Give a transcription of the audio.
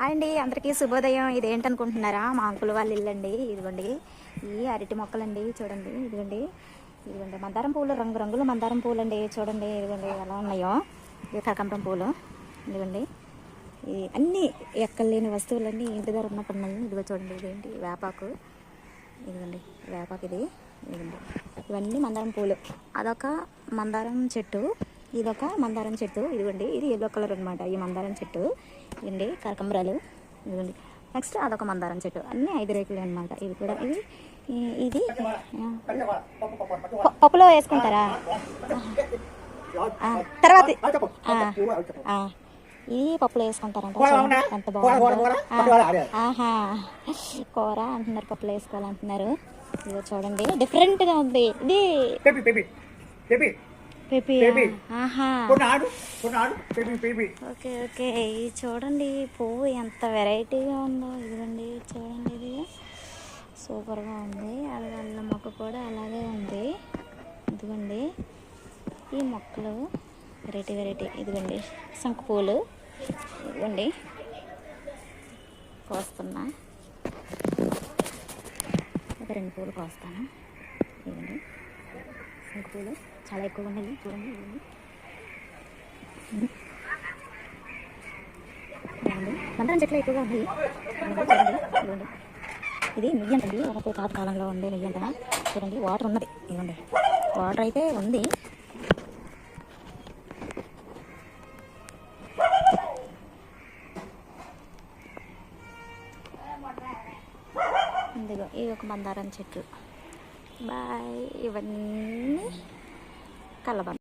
Hi అండి అందరికీ శుభోదయం. ఇదేంటనుకుంటున్నారా మా అంకుల్ వాళ్ళు ఇల్లండి ఇదిగోండి. ఈ అరటి మొక్కలండి చూడండి ఇదిగోండి. ఇదిగోండి మందారం పూలు రంగు రంగుల మందారం పూలు అండి చూడండి ఇదిగోండి ఎలా ఉన్నాయో. ఇది కనకాంబరం పూలు ఇదిగోండి. ఈ ఎక్కడ ఎక్కలేని వస్తువులన్నీ ఇంటి దగ్గర ఉన్నప్పుడు ఉన్నాయి ఇదిగో చూడండి ఇదేంటి? వేపాకు. ఇదిగోండి వేపాకు ఇది ఇదిగోండి. ఇవన్నీ మందారం పూలు. అదొక మందారం చెట్టు. ఇదొక మందారం చెట్టు. ఇదిగోండి ఇది ఎల్లో కలర్ అనమాట ఈ మందారం చెట్టు. ఇదిగోండి కరకంబరాలు. ఇదిగోండి. నెక్స్ట్ అదొక మందారం చెట్టు. అన్నీ ఐదు రేకులు అనమాట ఇవి కూడా ఇవి ఇది. పప్పులో వేసుకుంటారా? తర్వాత ఇది పప్పులో వేసుకుంటారంట ఎంత బాగుందో. ఆహా. కూర అంటున్నారు పప్పులో వేసుకోవాలంటున్నారు. ఇదిగో చూడండి. డిఫరెంట్గా ఉంది. ఇది ఓకే ఓకే ఇది చూడండి పువ్వు ఎంత వెరైటీగా ఉందో ఇదిగోండి చూడండి ఇది. సూపర్గా ఉంది. అది అల్ల మొక్క కూడా అలాగే ఉంది. ఇదిగోండి ఈ మొక్కలు వెరైటీ వెరైటీ ఇదిగోండి శంకు పూలు. ఇదిగోండి కోస్తున్నా. ఒక రెండు పూలు కోస్తాను. ఇదిగోండి. శంకు పూలు చాలా ఎక్కువగా ఉన్నాయి చూడండి. మందరం చెట్లు ఎక్కువగా ఉన్నాయి. చూడండి, ఇది నెయ్యంటండి ఒకప్పుడు పాత కాలంలో ఉండే నెయ్యంట చూడండి. వాటర్ ఉన్నది. ఇదిగోండి. వాటర్ అయితే ఉంది. ఇదిగో ఇది ఒక మందారం చెట్టు. బాయ్. ఇవన్నీ కలబంద